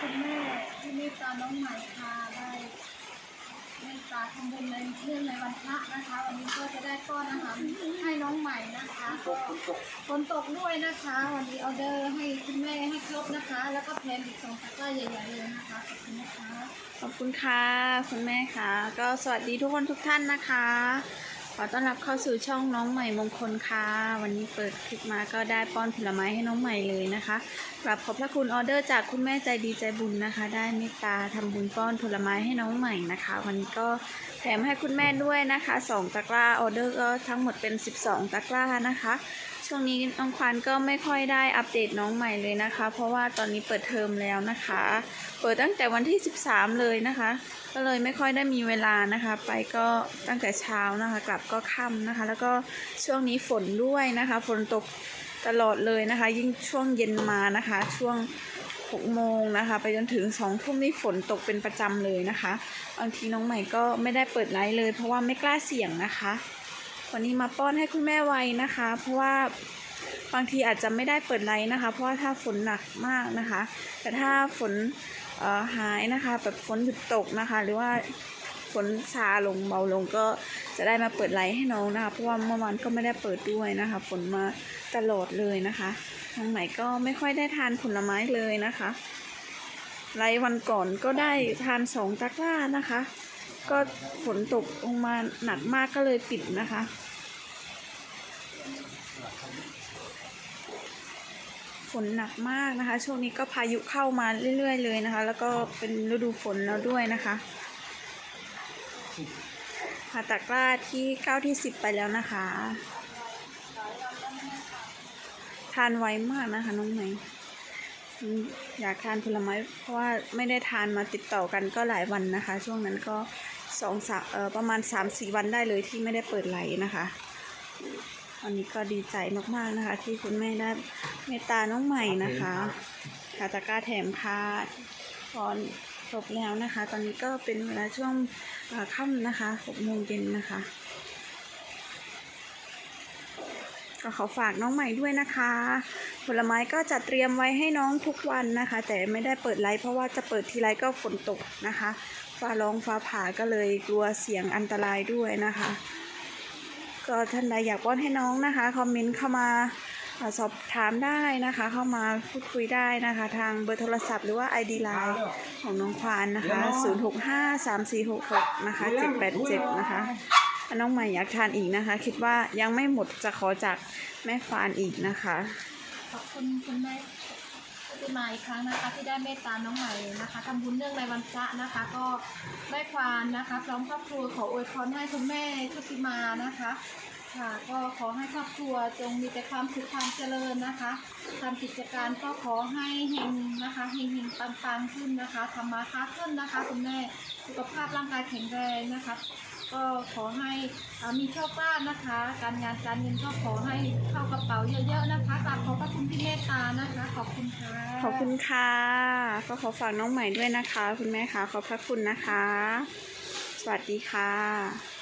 คุณแม่ที่เมตตาน้องใหม่ค่ะได้เมตตาทำบุญในเรื่องในวันพระนะคะ วันนี้ก็จะได้ก้อนอาหารให้น้องใหม่นะคะก็ฝนตกด้วยนะคะ วันนี้ออเดอร์ให้คุณแม่ให้ครบนะคะ แล้วก็แพนอีกสองตะกร้าใหญ่ๆเลยนะคะขอบคุณนะคะ ขอบคุณค่ะคุณแม่ค่ะ ก็สวัสดีทุกคนทุกท่านนะคะ อต้อนรับเข้าสู่ช่องน้องใหม่มงคลค่ะ วันนี้เปิดคลิปมาก็ได้ป้อนผลไม้ให้น้องใหม่เลยนะคะกราบขอบพระคุณออเดอร์จากคุณแม่ใจดีใจบุญนะคะ ได้เมตตาทำบุญป้อนผลไม้ให้น้องใหม่นะคะ วันนี้ก็แถมให้คุณแม่ด้วยนะคะสองตะกร้าออเดอร์ก็ทั้งหมดเป็น 12 ตะกร้านะคะ ช่วงนี้น้องควันก็ไม่ค่อยได้อัปเดตน้องใหม่เลยนะคะ เพราะว่าตอนนี้เปิดเทอมแล้วนะคะ เปิดตั้งแต่วันที่ 13 เลยนะคะ ก็เลยไม่ค่อยได้มีเวลานะคะ ไปก็ตั้งแต่เช้านะคะ กลับก็ค่ำนะคะ แล้วก็ช่วงนี้ฝนด้วยนะคะ ฝนตกตลอดเลยนะคะ ยิ่งช่วงเย็นมานะคะ ช่วง6โมงนะคะ ไปจนถึง2ทุ่มนี่ฝนตกเป็นประจำเลยนะคะบางทีน้องใหม่ก็ไม่ได้เปิดไลฟ์เลย เพราะว่าไม่กล้าเสี่ยงนะคะ วันนี้มาป้อนให้คุณแม่ไวนะคะ เพราะว่าบางทีอาจจะไม่ได้เปิดไลฟ์นะคะ เพราะว่าถ้าฝนหนักมากนะคะ แต่ถ้าฝนหายนะคะ แบบฝนหยุดตกนะคะ หรือว่าฝนซาลงเบาลงก็จะได้มาเปิดไลฟ์ให้น้องนะคะเพราะว่าเมื่อวานก็ไม่ได้เปิดด้วยนะคะ ฝนมาตลอดเลยนะคะทางไหนก็ไม่ค่อยได้ทานผลไม้เลยนะคะไลฟ์วันก่อนก็ได้ทานสองตะกร้านะคะ ก็ฝนตกลงมาหนักมากก็เลยปิดนะคะ ฝนหนักมากนะคะ ช่วงนี้ก็พายุเข้ามาเรื่อย ๆ เลยนะคะ แล้วก็เป็นฤดูฝนแล้วด้วยนะคะผ่าตะกร้าที่เก้าที่สิบไปแล้วนะคะ ทานไวมากนะคะน้องใหม อืมอยากทานผลไม้เพราะว่าไม่ได้ทานมาติดต่อกันก็หลายวันนะคะ ช่วงนั้นก็สองสามเอ่อประมาณสามสี่วันได้เลยที่ไม่ได้เปิดไหลฟ์นะคะวันนี้ก็ดีใจมากๆนะคะ ที่คุณแม่ได้เมตตาน้องใหม่นะคะคาตะกร้าแถมค่ะพรจบแล้วนะคะ ตอนนี้ก็เป็นเวลาช่วงเอ่อค่ำนะคะหกโมงเย็นนะคะ ก็ขอฝากน้องใหม่ด้วยนะคะ ผลไม้ก็จะเตรียมไว้ให้น้องทุกวันนะคะ แต่ไม่ได้เปิดไลฟ์เพราะว่าจะเปิดทีไรก็ฝนตกนะคะ ฟ้าร้องฟ้าผ่าก็เลยกลัวเสียงอันตรายด้วยนะคะ ก็ท่านใดอยากป้อนให้น้องนะคะคอมเมนต์เข้ามาเอ่อสอบถามได้นะคะ เข้ามาพูดคุยได้นะคะ ทางเบอร์โทรศัพท์หรือว่า ID Line ของน้องควานนะคะ 065346 นะคะ 787 นะคะ ถ้าน้องใหม่อยากทานอีกนะคะ คิดว่ายังไม่หมดจะขอจากแม่ควานอีกนะคะ ขอบคุณคุณแม่ที่มาอีกครั้งนะคะที่ได้เมตตาน้องใหม่นะคะทำบุญเนื่องในวันพระนะคะ ก็แม่ควานนะคะ พร้อมครอบครัวขออวยพรให้คุณแม่ชุติมานะคะค่ะก็ขอให้ครอบครัวจงมีแต่ความสุขความเจริญนะคะทำกิจการก็ขอให้เฮงนะคะเฮงเฮงปังปังขึ้นนะคะทำมาค้าขึ้นนะคะคุณแม่สุขภาพร่างกายแข็งแรงนะคะ ก็ขอให้มีโชคลาภนะคะ การงานการเงินก็ขอให้เข้ากระเป๋าเยอะๆนะคะกราบขอบพระคุณที่เมตตานะคะ ขอบคุณค่ะขอบคุณค่ะ ก็ขอฝากน้องใหม่ด้วยนะคะ คุณแม่คะขอบพระคุณนะคะ สวัสดีค่ะ